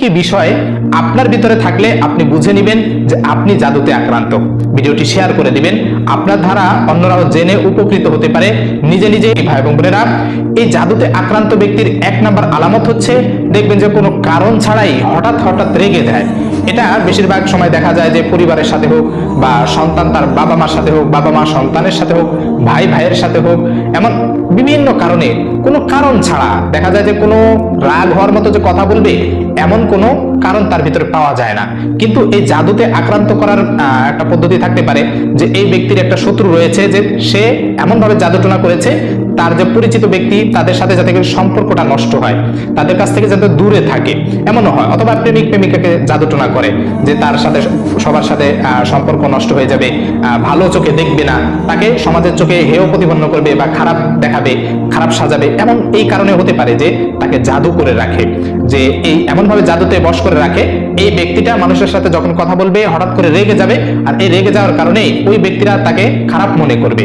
কি বিষয় আপনার ভিতরে থাকলে আপনি বুঝে নেবেন যে আপনি জাদুতে আক্রান্ত। ভিডিওটি শেয়ার করে দিবেন। আপনার দ্বারা অন্যরাও জেনে উপকৃত হতে পারে। নিজে নিজে এই ভাই এবং বোনেরা, এই জাদুতে আক্রান্ত ব্যক্তির এক নাম্বার আলামত হচ্ছে, দেখবেন যে কোনো কারণ ছাড়াই হঠাৎ হঠাৎ রেগে যায়। এটা বেশিরভাগ সময় দেখা যায় যে পরিবারের সাথে হোক বা সন্তান তার বাবা মার সাথে হোক, বাবা মা সন্তানের সাথে হোক, ভাই ভাইয়ের সাথে হোক, এমন বিভিন্ন কারণে, কোনো কারণ ছাড়া। দেখা যায় যে কোনো রাগ হওয়ার মতো যে কথা বলবে, এমন কোনো কারণ তার ভিতরে পাওয়া যায় না। কিন্তু এই জাদুতে আক্রান্ত করার একটা পদ্ধতি থাকতে পারে যে এই ব্যক্তির একটা শত্রু রয়েছে যে সে এমনভাবে জাদুটনা করেছে তার যে পরিচিত ব্যক্তি, তাদের সাথে যাতে করে সম্পর্কটা নষ্ট হয়, তাদের কাছ থেকে যাতে দূরে থাকে, এমনও হয়। অথবা প্রেমিক, প্রেমিকাকে জাদুটনা করে, যে তার সাথে সবার সাথে সম্পর্ক নষ্ট হয়ে যাবে ভালো চোখে দেখবে না, তাকে সমাজের চোখে হেয় প্রতিপন্ন করবে বা খারাপ দেখাবে, খারাপ সাজাবে, এমন এই কারণে হতে পারে যে তাকে জাদু করে রাখে, যে এই এমনভাবে জাদুতে বশ করে রাখে এই ব্যক্তিটা মানুষের সাথে যখন কথা বলবে, হঠাৎ করে রেগে যাবে। আর এই রেগে যাওয়ার কারণে ওই ব্যক্তিরা তাকে খারাপ মনে করবে।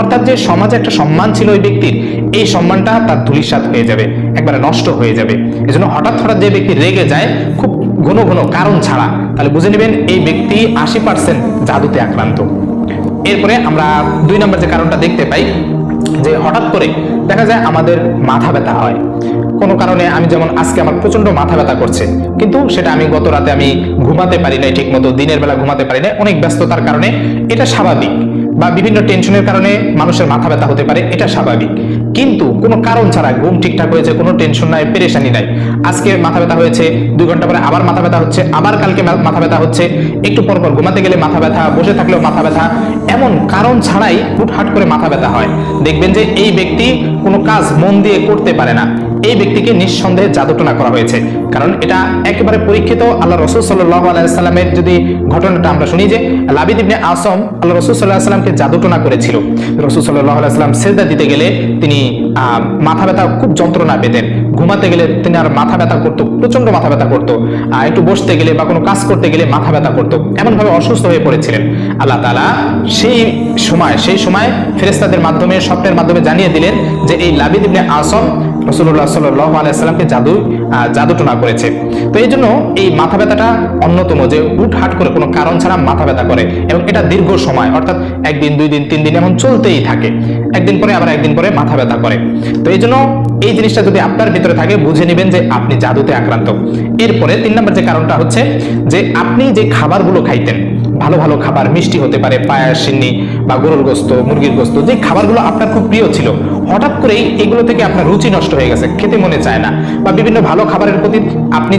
অর্থাৎ যে সমাজে একটা সম্মান ছিল ওই ব্যক্তির, এই সম্মানটা তার ধূলিসাৎ হয়ে যাবে, একবারে নষ্ট হয়ে যাবে। এজন্য হঠাৎ হঠাৎ যে ব্যক্তি রেগে যায়, খুব ঘন ঘন কারণ ছাড়া, তাহলে বুঝে নেবেন এই ব্যক্তি আশি পার্সেন্ট জাদুতে আক্রান্ত। এরপরে আমরা দুই নম্বর যে কারণটা দেখতে পাই, যে হঠাৎ করে দেখা যায় আমাদের মাথা ব্যথা হয়। কোনো কারণে আমি যেমন আজকে আমার প্রচণ্ড মাথা ব্যথা করছে, কিন্তু সেটা আমি গত রাতে আমি ঘুমাতে পারি নাই ঠিক মতো দিনের বেলা ঘুমাতে পারি নাই, অনেক ব্যস্ততার কারণে এটা স্বাভাবিক। বা বিভিন্ন টেনশনের কারণে মানুষের মাথা ব্যথা হতে পারে, এটা স্বাভাবিক। কিন্তু কোনো কারণ ছাড়া ঘুম ঠিকঠাক হয়েছে, কোনো টেনশন নাই, পেরেশানি নাই। আজকে মাথা ব্যথা হয়েছে, দুই ঘণ্টা পরে আবার মাথা ব্যথা হচ্ছে, আবার কালকে মাথা ব্যথা হচ্ছে, একটু পর পর ঘুমাতে গেলে মাথা ব্যথা, বসে থাকলেও মাথা ব্যথা, এমন কারণ ছাড়াই হুটহাট করে মাথা ব্যথা হয়। দেখবেন যে এই ব্যক্তি কোনো কাজ মন দিয়ে করতে পারে না। এই ব্যক্তিকে নিঃসন্দেহে জাদুটনা করা হয়েছে। কারণ এটা একেবারে পরীক্ষিত আল্লাহ রসুল সাল্লাহ আলাইসাল্লামের যদি ঘটনাটা আমরা শুনি যে লাবিদ ইবনে আসম আল্লাহ রসুল সাল্লাহ জাদুটনা করেছিল। রসুল সাল্লাহ সেজদা দিতে গেলে তিনি মাথা ব্যথা, খুব যন্ত্রণা পেতেন। ঘুমাতে গেলে তিনি আর মাথা ব্যথা করতো প্রচণ্ড মাথা ব্যথা করতো। একটু বসতে গেলে বা কোনো কাজ করতে গেলে মাথা ব্যথা করতো। এমন ভাবে অসুস্থ হয়ে পড়েছিলেন। আল্লাহ তালা সেই সময় সেই সময় ফেরেস্তাদের মাধ্যমে, স্বপ্নের মাধ্যমে জানিয়ে দিলেন যে এই লাবিদ ইবনে আসম রসুল্লাহ সাল্লাহ আলাইসাল্লামকে জাদু জাদুটনা করেছে। তো এই জন্য এই মাথা ব্যথাটা অন্যতম যে হুটহাট করে কোনো কারণ ছাড়া মাথা ব্যথা করে এবং এটা দীর্ঘ সময়, অর্থাৎ একদিন, দুই দিন, তিন দিন এমন চলতেই থাকে। একদিন পরে আবার একদিন পরে মাথা ব্যথা করে। তো এই জন্য এই জিনিসটা যদি আপনার ভিতরে থাকে, বুঝে নেবেন যে আপনি জাদুতে আক্রান্ত। এরপরে তিন নম্বর যে কারণটা হচ্ছে যে আপনি যে খাবারগুলো খাইতেন, ভালো ভালো খাবার, মিষ্টি হতে পারে, পায়াস, সিন্নি বা গরুর গোস্ত, মুরগির গোস্ত, যে খাবারগুলো আপনার খুব প্রিয় ছিল হঠাৎ করেই এগুলো থেকে আপনার রুচি নষ্ট হয়ে গেছে, খেতে মনে চায় না, বা বিভিন্ন ভালো খাবারের প্রতি আপনি যে